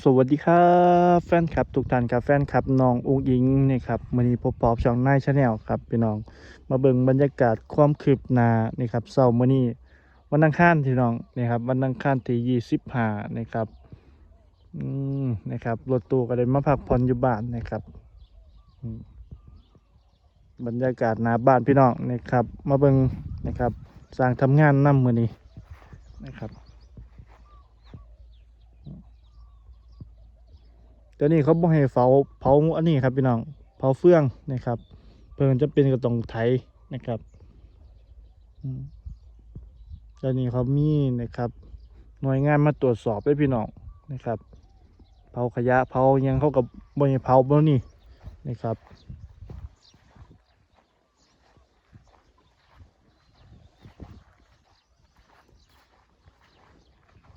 สวัสดีครับแฟนคลับทุกท่านครับแฟนคลับน้องอุ้งอิงนี่ครับมือนี้พบปอบช่องนายชาแนลครับพี่น้อง มาเบิ่งบรรยากาศความคืบหน้านี่ครับเช้ามือนี้วันอังคารพี่น้องนี่ครับวันอังคารที่25นะครับอืมนะครับรถตู้ก็ได้มาพักผ่อนอยู่บ้านนะครับบรรยากาศหน้าบ้านพี่น้องนะครับ มาเบิ่งนะครับสร้างทำงานนํมื้อนี้นะครับ ดี๋ยวนี้เขาบอกให้เผาเผาอันนี้ครับพี่น้องเผาเฟืองนะครับ เพิ่นจะเป็นกระตองไถนะครับอืมเดี๋ยวนี้เขามีนะครับ หน่วยงานมาตรวจสอบด้พี่น้องนะครับ เผาขยะเผายังเขากับบริเผาบ่นี่นะครับ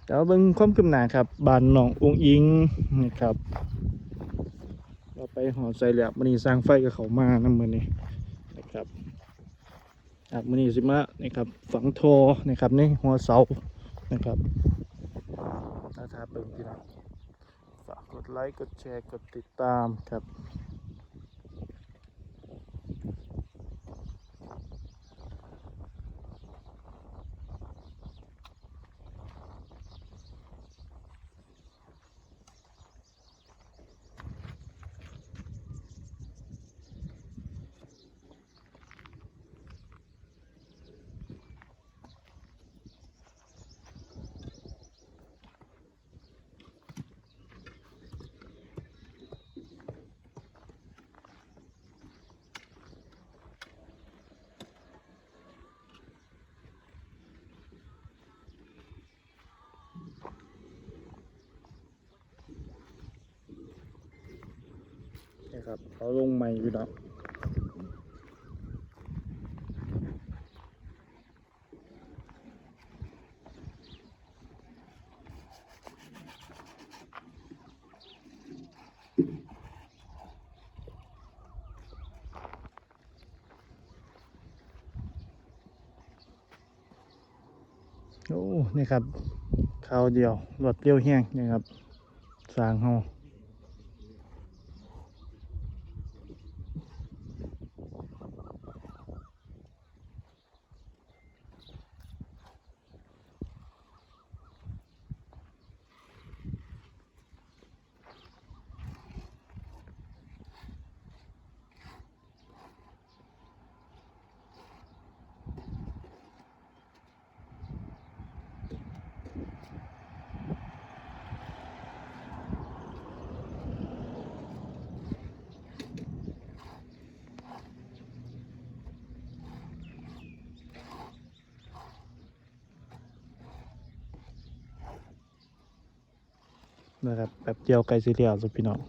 เดี๋ยวเบิ่งความคืบหน้าครับบ้านหนององอิงนะครับ ไปหอใส่เหลี่ยมมันนี่สร้างไฟกับเขามานะมือนี้นะครับอับมือนี่สิมะนะครับฝังโทอนะครับนี่หัวเสานะครับถ้าทาเบิ่งพี่น้องฝากกดไลค์กดแชร์กดติดตามครับ นะครับเขาลงใหม่พี่น้องโอ้ นี่ครับข้าวเดียวรวดเร็วแห้งนี่ครับสร้างเฮา นะครับแบบเดียวไกลสีเหลียวสุดพี่น้อง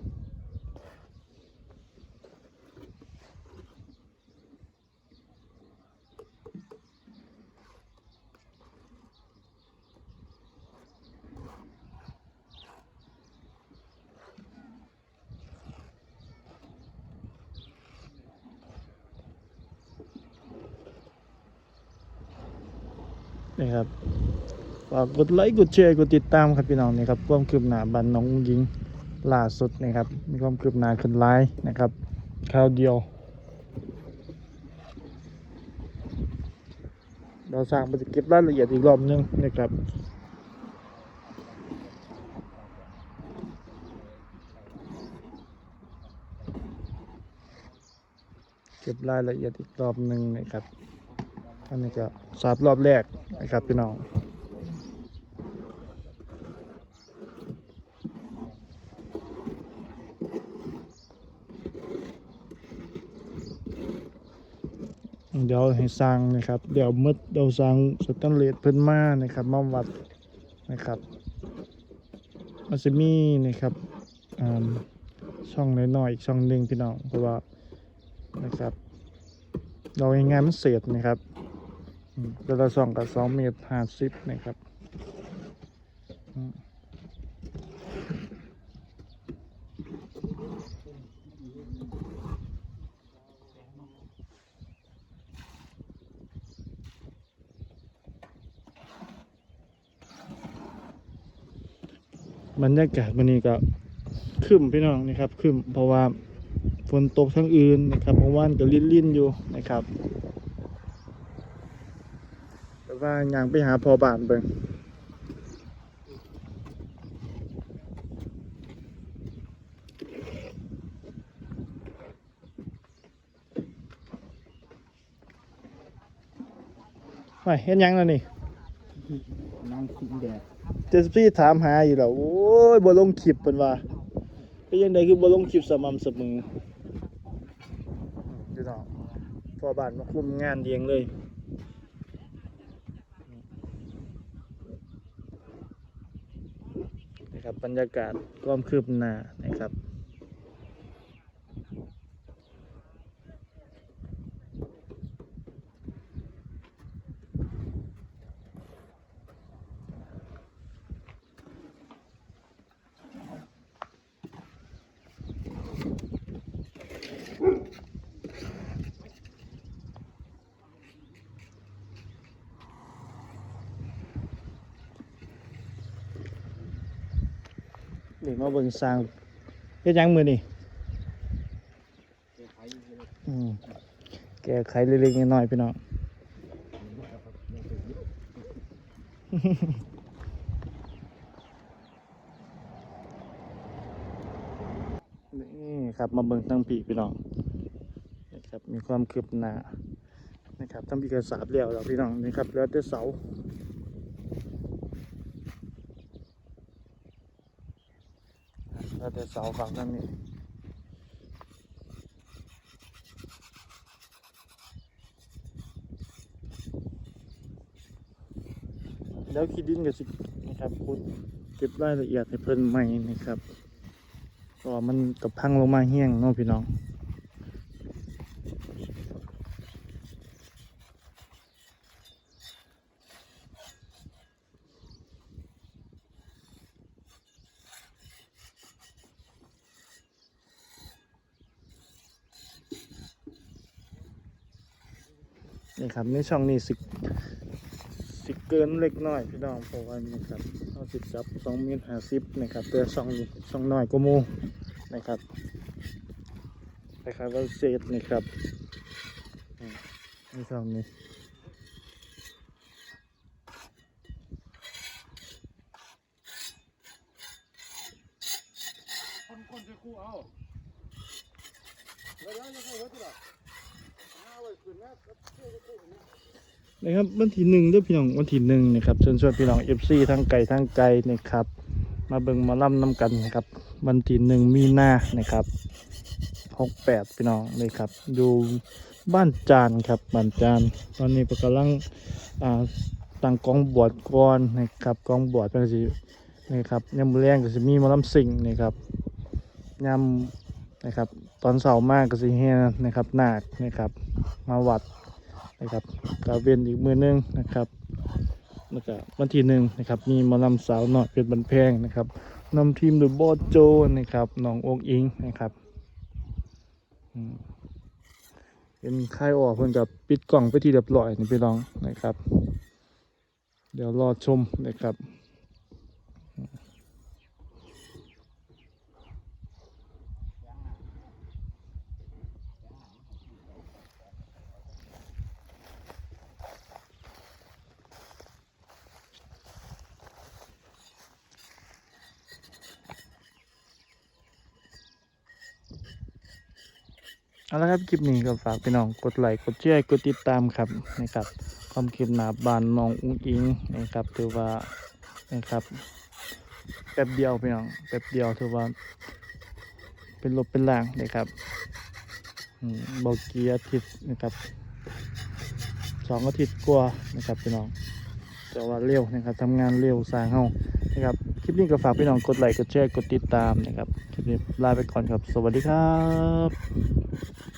นี่ครับ ฝากกดไลค์กดแชร์กดติดตามครับพี่น้องนี่ครับความคืบหน้าบันน้องหญิงล่าสุดนะครับมีความคืบหน้าขึ้นไลน์นะครับข่าวเดียวเราสร้างไปเก็บรายละเอียดอีกรอบนึงนะครับเก็บรายละเอียดอีกรอบหนึ่งนะครับอันนี้ก็สาบรอบแรกนะครับพี่น้อง เดี๋ยวให้สร้างนะครับ เดี๋ยวมืดเดี๋ยวสร้างสแตนเลสเพิ่นมานะครับมาวัดนะครับมันจะมีนะครับช่องน้อยๆอีกช่องหนึ่งพี่น้องเพราะว่านะครับ เรายังไงมันเศษนะครับอืมแต่ละช่องกับสองเมตรห้าสิบนะครับ บรรยากาศวันนี้ก็ครึ้มพี่น้องนะครับครึ้มเพราะว่าฝนตกทั้งอื่นนะครับเมื่อวานก็ลิ่นๆอยู่นะครับ แต่ว่ายังไปหาพอบานเบิ่งไม่เห็นยังแล้วนี่ นั่งแดดเจสซี่ถามหาอยู่แล้วโอ้ยบ่ลงคลิปเพิ่นว่าเป็นยังไงคือบ่ลงคลิปสม่ำเสมอพี่น้องพอบานมาคุมงานเลี้ยงเลยนะครับบรรยากาศความคืบหน้านะครับ นี่มาเบิ่งสร้างเฮ็ดหยังมือนี่แก้ไขอยู่เลยอืมแก้ไขเล็กๆน้อยๆพี่น้อง นี่ครับมาเบิ่งตั้งปีพี่น้องนะครับมีความคืบหน้านะครับตั้งปีกระสาบแล้วแล้วพี่น้องนี่ครับแล้วแต่เสา แล้วแต่เสาฝั่งนั้นนี่แล้วคิดดินกับสินะครับคุณเก็บรายละเอียดให้เพิ่นใหม่นะครับก็มันกับพังลงมาเฮี้ยงเนาะพี่น้อง นี่ครับในช่องนี้สิสิเกินเล็กน้อยพี่น้องเพราะว่านี่ครับเอาสิจับสองเมตรห้าสิบนะครับแต่ช่องนี้ช่องน้อยก็มูนะครับคล้ายๆว่าเศษนี่ครับในช่องนี้คนคนจะคู่เอาแล้วแล้วยังไงวะที่ล่ะเอาไว้ขึ้นนะก็เชื่อจะคู่น นะครับวันที่หนึ่งเด้วยพี่น้องวันที่หนึ่งนะครับเชิญชวนพี่น้องเอฟซีทั้งไก่ทั้งไก่นะครับ มาเบิ่งมาล่ำน้ำกันนะครับ วันที่หนึ่งมีนานะครับหกแปดพี่น้องเลยครับอยู่บ้านจานครับบ้านจาน ตอนนี้ก็กำลังอ่าตั้งกองบวชก่อนนะครับกองบวชเป็นสินะครับยามมื้อแรงก็จะมีมาล่ำสิ่งนะครับยามนะครับ อนเสาร์มากก็สิเฮนะครับหนาคนะครับ มาวัดนะครับกาเวนอีกมือหนึงนะครับแล้วก็วันที่หนึ่งนะครับ มีมอลำสาวหน่อยเป็นบันแพงนะครับนำทีมโดยบอสโจนะครับน้ององอิงนะครับเป็นค่ายออกเพื่อนกับปิดกล่องไปที่เรียบร้อยนี่พี่น้องนะครับ เดี๋ยวรอชมนะครับ เอาละครับคลิปนี้ก็ฝากพี่น้องกดไลค์กดแชร์กดติดตามครับนะครับความคิดหนาบานน้องอุ้งอิงนะครับถือว่านะครับแป๊บเดียวพี่น้องแป๊บเดียวถือว่า เป็นลบเป็นล่างนะครับอืมเบาเกียร์อาทิตย์นะครับสองอาทิตย์กว่านะครับพี่น้องแต่ว่าเร็วนะครับทำงานเร็วสร้างเฮา นะครับ คลิปนี้ก็ฝากพี่น้องกดไลค์ กดแชร์ กดติดตามนะครับ คลิปนี้ลาไปก่อนครับ สวัสดีครับ